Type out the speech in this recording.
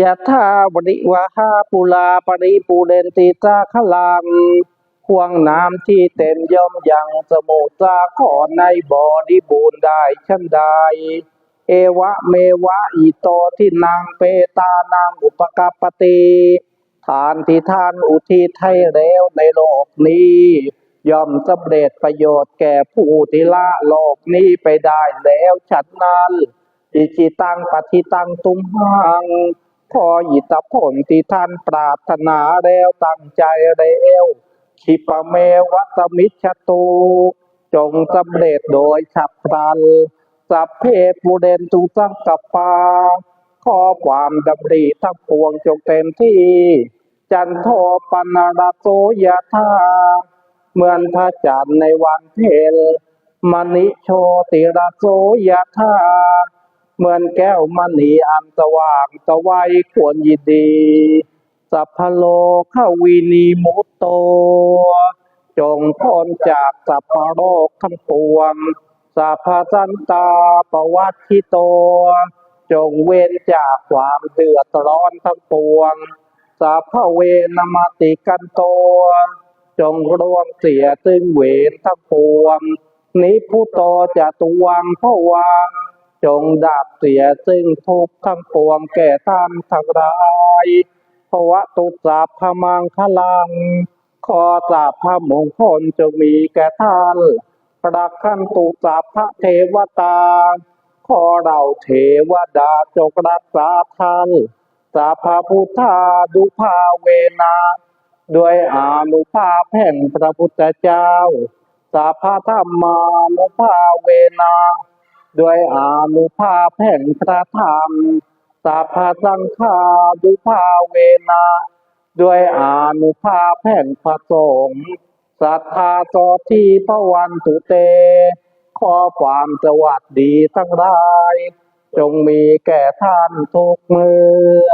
ยะธาวริวหาปุลาปริปูเรนติตาขลังห่วงน้ำที่เต็มย่อมยังสมุทราขรในบ่อดิบูรณ์ได้ชั้นใด เอวะเมวะอิโตที่นางเปตานางอุปกปปติทานที่ท่านอุทิศให้แล้วในโลกนี้ ย่อมสำเร็จประโยชน์แก่ผู้ที่ละโลกนี้ไปได้แล้วฉันนั้นอิจิตังปฏิตังตุมหัง ขออิตผลที่ท่านปรารถนาแล้วตั้งใจแล้วขิปเมวัตมิชตูจงสำเร็จโดยฉับพลัน สัพเพปูเรนตุสังกปปาขอความดำริทั้งปวงจงเต็มที่ จันโทปนาราโสยะธาเหมือนพระจันทร์ในวันเพ็ญมณิโชติราโสยะธา เหมือนแก้วมณีอันสว่างสวัยควรยินดี สัพพโลขวินีมุตโต จงพ้นจากสัพพโรคทั้งปวงสัพพสันตาปวัตทิโต จงเว้นจากความเดือดร้อนทั้งปวงสัพพเวนมติกันโต จงร่วมเสียซึ่งเวรทั้งปวง นิพุโตจะตวังพวัง จงดับเสียซึ่งทุกข์ทั้งปวงแก่ท่านทั้งหลายภวะตุสัพพมังคลังขอสัพพมงคลจงมีแก่ท่านรักขันตุสัพพเทวตา ขอเราเทวดาจงรักษาท่านสัพพพุทธาดุภาเวนะด้วยอานุภาพแห่งพระพุทธเจ้าสัพธรรมานุภาเวนะ ด้วยอานุภาพแห่งพระธรรมสัพพสังฆาดุภาเวนะด้วยอานุภาพแห่งพระสงฆ์สัทธาโสทีพระวันตุเต ขอความสวัสดีทั้งหลาย จงมีแก่ท่านทุกเมื่อ